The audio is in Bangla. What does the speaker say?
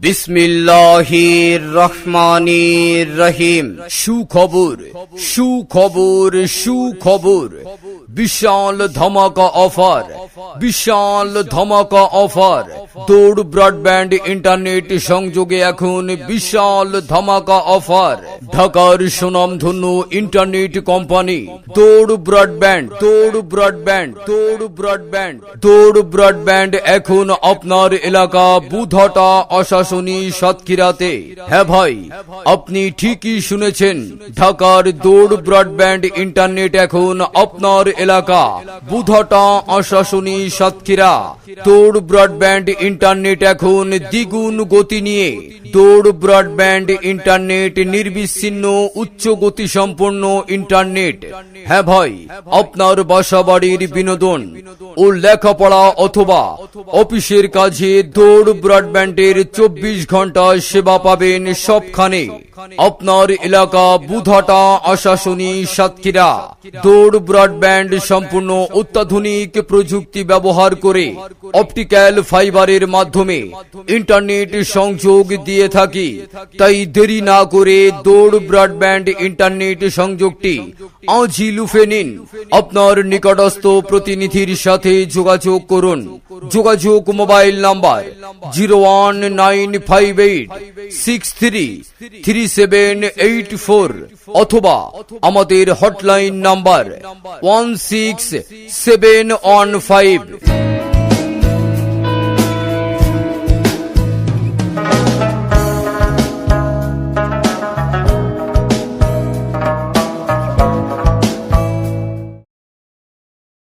বিসমিল্লাহির রহমানির রহিম। সুখবর সুখবর সুখবর। বিশাল ধমক অফার। বিশাল ধামাকা অফার। দৌড় ব্রডব্যান্ড ইন্টারনেট সংযোগে এখন বিশাল ধামাকা অফার। ঢাকার সুনামধন্য internet company, Dour broadband Dour broadband Dour broadband Dour broadband এখন আপনার এলাকা বুধটা অশাসনী সাতক্ষীরাতে। হ্যাঁ ভাই, আপনি ঠিকই শুনেছেন, ঢাকার দৌড় ব্রডব্যান্ড ইন্টারনেট এখন আপনার এলাকা বুধটা অশাসনী সাতক্ষীরা। তোর ব্রডব্যান্ড ইন্টারনেট এখন দ্বিগুণ গতি নিয়ে দৌড় ব্রডব্যান্ড ইন্টারনেট নির্বিচ্ছিন্ন উচ্চ গতি সম্পন্ন ইন্টারনেট। হ্যাঁ ভাই, আপনার বাসা বাড়ির বিনোদন ও লেখাপড়া অথবা অফিসের কাজে দৌড় ব্রডব্যান্ডের চব্বিশ ঘণ্টা সেবা পাবেন সবখানে। আপনার এলাকা বুধাটা, আশাসনী, সাতক্ষীরা। দৌড় ব্রডব্যান্ড সম্পূর্ণ অত্যাধুনিক প্রযুক্তি ব্যবহার করে অপটিক্যাল ফাইবারের মাধ্যমে ইন্টারনেট সংযোগ দিয়ে থাকি। তাই দেরি না করে দৌড় ব্রডব্যান্ড ইন্টারনেট সংযোগটি আজই লুফে নিন। আপনার নিকটস্থ প্রতিনিধির সাথে যোগাযোগ করুন। যোগাযোগ mobile number zero one nine five eight six three three seven eight four অথবা আমাদের hotline number one six seven one five.